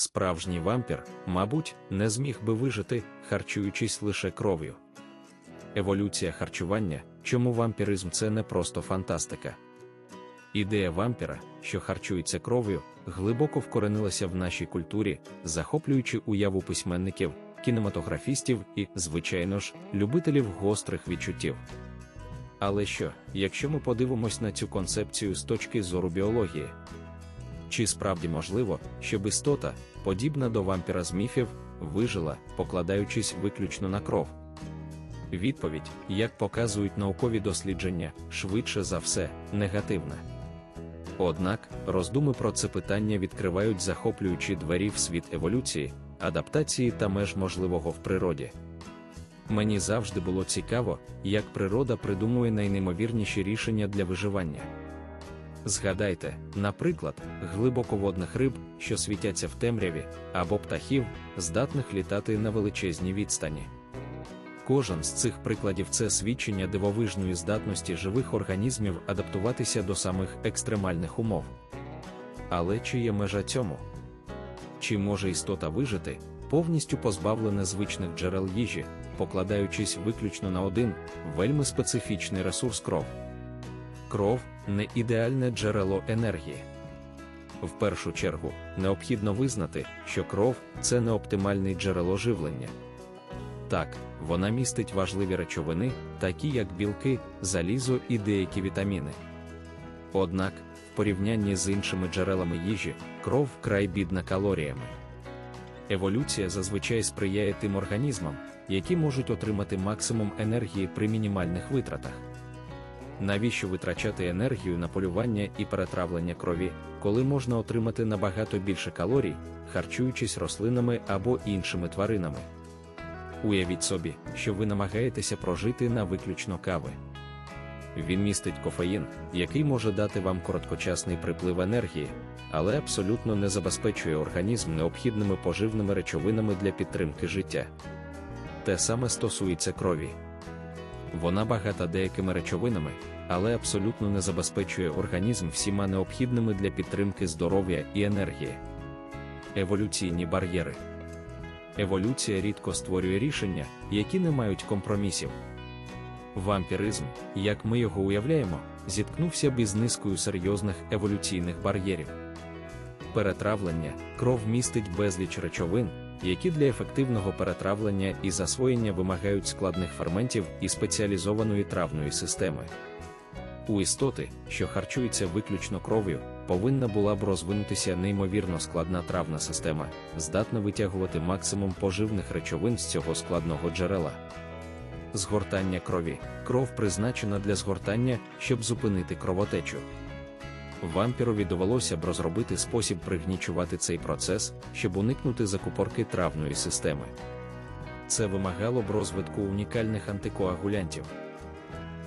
Справжній вампір, мабуть, не зміг би вижити, харчуючись лише кров'ю. Еволюція харчування, чому вампіризм це не просто фантастика. Ідея вампіра, що харчується кров'ю, глибоко вкоренилася в нашій культурі, захоплюючи уяву письменників, кінематографістів і, звичайно ж, любителів гострих відчуттів. Але що, якщо ми подивимось на цю концепцію з точки зору біології? Чи справді можливо, щоб істота, подібна до вампіра з міфів, вижила, покладаючись виключно на кров? Відповідь, як показують наукові дослідження, швидше за все, негативна. Однак, роздуми про це питання відкривають захоплюючі двері в світ еволюції, адаптації та меж можливого в природі. Мені завжди було цікаво, як природа придумує найнеймовірніші рішення для виживання. Згадайте, наприклад, глибоководних риб, що світяться в темряві, або птахів, здатних літати на величезній відстані. Кожен з цих прикладів це свідчення дивовижної здатності живих організмів адаптуватися до самих екстремальних умов. Але чи є межа цьому? Чи може істота вижити, повністю позбавлене звичних джерел їжі, покладаючись виключно на один вельми специфічний ресурс кров? Кров не ідеальне джерело енергії. В першу чергу, необхідно визнати, що кров це не оптимальне джерело живлення. Так, вона містить важливі речовини, такі як білки, залізо і деякі вітаміни. Однак, в порівнянні з іншими джерелами їжі, кров вкрай бідна калоріями. Еволюція зазвичай сприяє тим організмам, які можуть отримати максимум енергії при мінімальних витратах. Навіщо витрачати енергію на полювання і перетравлення крові, коли можна отримати набагато більше калорій, харчуючись рослинами або іншими тваринами? Уявіть собі, що ви намагаєтеся прожити на виключно кави. Він містить кофеїн, який може дати вам короткочасний приплив енергії, але абсолютно не забезпечує організм необхідними поживними речовинами для підтримки життя. Те саме стосується крові. Вона багата деякими речовинами, але абсолютно не забезпечує організм всіма необхідними для підтримки здоров'я і енергії. Еволюційні бар'єри. Еволюція рідко створює рішення, які не мають компромісів. Вампіризм, як ми його уявляємо, зіткнувся б із низкою серйозних еволюційних бар'єрів. Перетравлення, кров містить безліч речовин, які для ефективного перетравлення і засвоєння вимагають складних ферментів і спеціалізованої травної системи. У істоти, що харчується виключно кров'ю, повинна була б розвинутися неймовірно складна травна система, здатна витягувати максимум поживних речовин з цього складного джерела. Згортання крові. Кров призначена для згортання, щоб зупинити кровотечу. Вампірові довелося б розробити спосіб пригнічувати цей процес, щоб уникнути закупорки травної системи. Це вимагало б розвитку унікальних антикоагулянтів.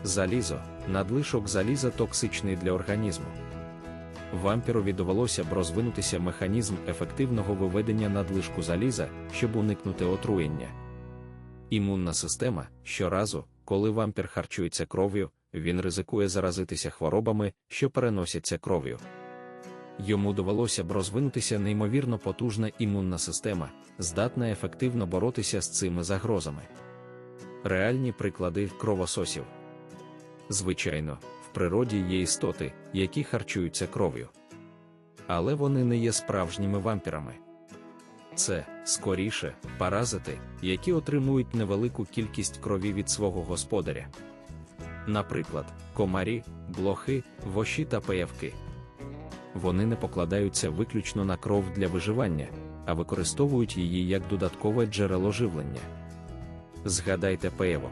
Залізо, надлишок заліза токсичний для організму. Вампірові довелося б розвинутися механізм ефективного виведення надлишку заліза, щоб уникнути отруєння. Імунна система щоразу, коли вампір харчується кров'ю, він ризикує заразитися хворобами, що переносяться кров'ю. Йому довелося б розвинутися неймовірно потужна імунна система, здатна ефективно боротися з цими загрозами. Реальні приклади кровососів. Звичайно, в природі є істоти, які харчуються кров'ю. Але вони не є справжніми вампірами. Це, скоріше, паразити, які отримують невелику кількість крові від свого господаря. Наприклад, комарі, блохи, воші та паявки. Вони не покладаються виключно на кров для виживання, а використовують її як додаткове джерело живлення. Згадайте паявок.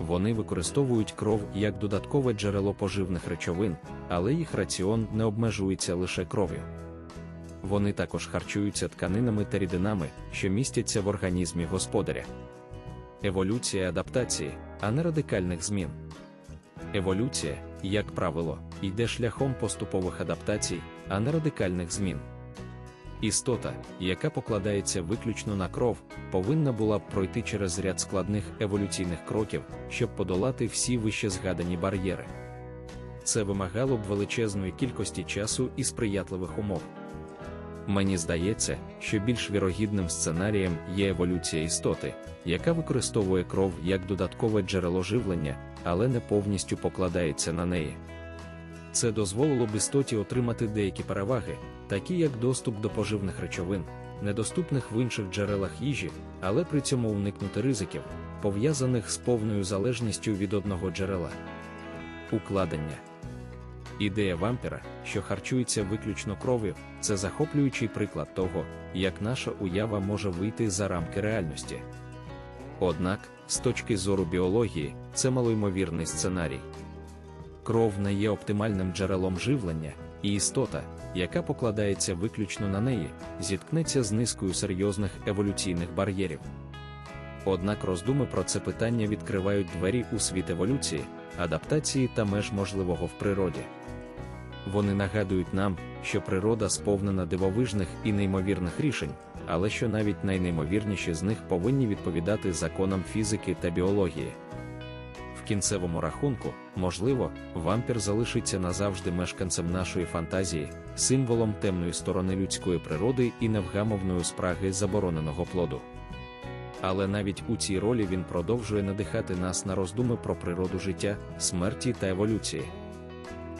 Вони використовують кров як додаткове джерело поживних речовин, але їх раціон не обмежується лише кров'ю. Вони також харчуються тканинами та рідинами, що містяться в організмі господаря. Еволюція адаптації, а не радикальних змін. Еволюція, як правило, йде шляхом поступових адаптацій, а не радикальних змін. Істота, яка покладається виключно на кров, повинна була б пройти через ряд складних еволюційних кроків, щоб подолати всі вище згадані бар'єри. Це вимагало б величезної кількості часу і сприятливих умов. Мені здається, що більш вірогідним сценарієм є еволюція істоти, яка використовує кров як додаткове джерело живлення, але не повністю покладається на неї. Це дозволило б істоті отримати деякі переваги, такі як доступ до поживних речовин, недоступних в інших джерелах їжі, але при цьому уникнути ризиків, пов'язаних з повною залежністю від одного джерела. Укладення Ідея вампіра, що харчується виключно кров'ю, це захоплюючий приклад того, як наша уява може вийти за рамки реальності. Однак, з точки зору біології, це малоймовірний сценарій. Кров не є оптимальним джерелом живлення, і істота, яка покладається виключно на неї, зіткнеться з низкою серйозних еволюційних бар'єрів. Однак роздуми про це питання відкривають двері у світ еволюції, адаптації та меж можливого в природі. Вони нагадують нам, що природа сповнена дивовижних і неймовірних рішень, але що навіть найнеймовірніші з них повинні відповідати законам фізики та біології. В кінцевому рахунку, можливо, вампір залишиться назавжди мешканцем нашої фантазії, символом темної сторони людської природи і невгамовної спраги забороненого плоду. Але навіть у цій ролі він продовжує надихати нас на роздуми про природу життя, смерті та еволюції.